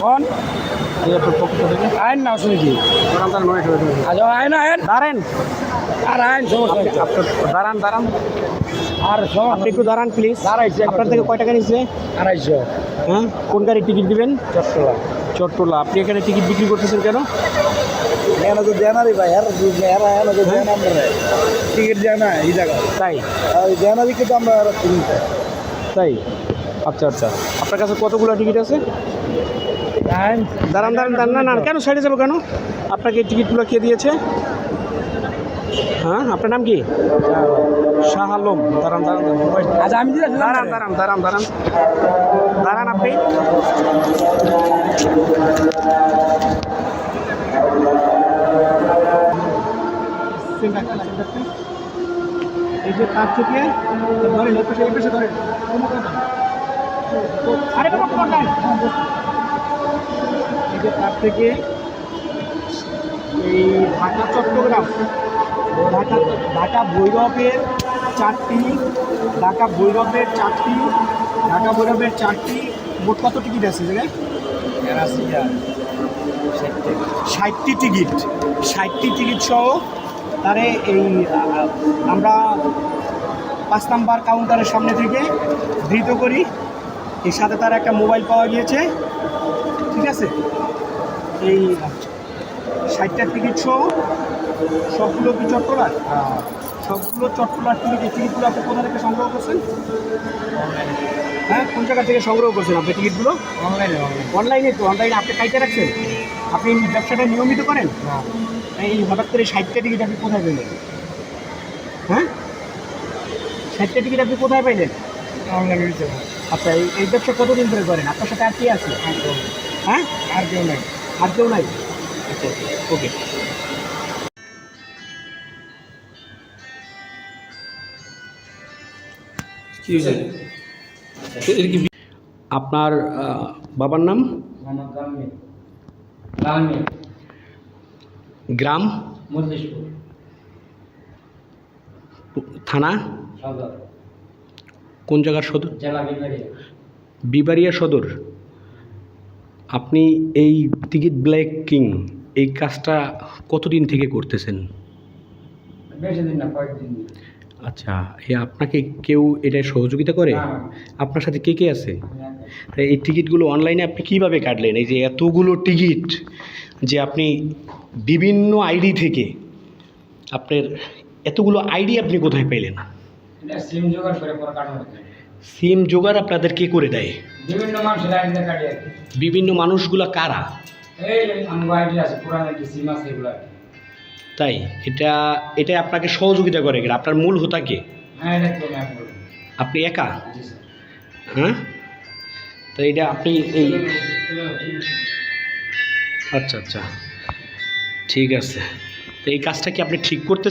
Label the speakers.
Speaker 1: কোন? আইন না শুনেছি
Speaker 2: হয়ে যাবে।
Speaker 1: আইন আইন।
Speaker 2: দাঁড়ান।
Speaker 1: আর আইন সমস্যা
Speaker 2: দাঁড়ান দাঁড়ান।
Speaker 1: আর
Speaker 2: আপনি একটু দাঁড়ান প্লিজ
Speaker 1: একবার।
Speaker 2: আপনার থেকে কয় টাকা নিচ্ছে?
Speaker 1: আড়াইশো।
Speaker 2: হ্যাঁ? কোন গাড়ির টিকিট দিবেন?
Speaker 1: চট্টলা।
Speaker 2: চট্টলা। আপনি এখানে টিকিট বিক্রি করতেছেন কেন?
Speaker 1: তো দেন টিকিট দেয় না এই জায়গা
Speaker 2: তাই?
Speaker 1: ওই দেনারি কিন্তু আমরা
Speaker 2: তাই? আচ্ছা আচ্ছা। আপনার কাছে কতগুলো টিকিট আছে? দাঁড়ান। দাঁড়ান দাঁড়ান না না কেন সাইডে যাব কেন? আপনাকে এই টিকিটগুলো কে দিয়েছে? হ্যাঁ আপনার নাম কি? শাহ আলম। দাঁড়ান দাঁড়ান
Speaker 1: আমি দিলাম
Speaker 2: দাঁড়ান। দাঁড়ান দাঁড়ান দাঁড়ান দাঁড়ান। আপনি। এই যে তার থেকে ধরেন ধরেন। তার থেকে এই ঢাকা, চট্টগ্রাম, ঢাকা ঢাকা ভৈরবের চারটি, ঢাকা ভৈরবের চারটি, ঢাকা ভৈরবের চারটি, মোট কত টিকিট আছে জায়গায়? ষাটটি টিকিট ষাটটি টিকিট সহ তারে এই আমরা পাঁচ নাম্বার কাউন্টারের সামনে থেকে ধৃত করি। এর সাথে তার একটা মোবাইল পাওয়া গিয়েছে। ঠিক আছে? এই ষাটটা টিকিট সহ সবগুলো কি চট্টলার সবগুলো চট্টলার টিকিট এই টিকিটগুলো আপনি কোথা থেকে সংগ্রহ করছেন? হ্যাঁ কোন জায়গা থেকে সংগ্রহ করছেন আপনি টিকিটগুলো
Speaker 1: অনলাইনে
Speaker 2: অনলাইনে তো অনলাইনে আপনি কাইতে রাখছেন? আপনি ব্যবসাটা নিয়মিত করেন? এই হঠাৎ করে ষাটটা টিকিট আপনি কোথায় পেলেন? হ্যাঁ? ষাটটা টিকিট আপনি কোথায় পাইলেন
Speaker 1: অনলাইনে
Speaker 2: আচ্ছা এই এই ব্যবসা কতদিন ধরে করেন? আপনার সাথে আর কি আছে? হ্যাঁ?
Speaker 1: আর কেউ নাই।
Speaker 2: আর কেউ নাই? আচ্ছা ওকে। আপনার আহ, বাবার নাম? গ্রাম? থানা?
Speaker 1: সদর
Speaker 2: কোন জায়গার সদর? বিবারিয়া সদর। আপনি এই টিকিট ব্ল্যাক কিং এই কাজটা কতদিন থেকে করতেছেন? আচ্ছা এ আপনাকে কেউ এটা সহযোগিতা করে? আপনার সাথে কে কে আছে? তাই এই টিকিটগুলো অনলাইনে আপনি কীভাবে কাটলেন? এই যে এতগুলো টিকিট যে আপনি বিভিন্ন আইডি থেকে আপনার এতগুলো আইডি আপনি কোথায় পেলেন
Speaker 1: এটা সিম জোগাড় করে পরে কাটানো
Speaker 2: সিম জোগাড় আপনাদের কে করে দেয়?
Speaker 1: বিভিন্ন মানুষের আইডিতে কাটি।
Speaker 2: বিভিন্ন মানুষগুলো কারা?
Speaker 1: এই আমার আছে পুরানো একটি সিম আছে এগুলো
Speaker 2: তাই? এটা এটা আপনাকে সহযোগিতা করে কিনা আপনার মূল হোতা কে?
Speaker 1: হ্যাঁ
Speaker 2: আপনি একা? হ্যাঁ? তো এটা আপনি এই আচ্ছা আচ্ছা। ঠিক আছে। তো এই কাজটা কি আপনি ঠিক করতে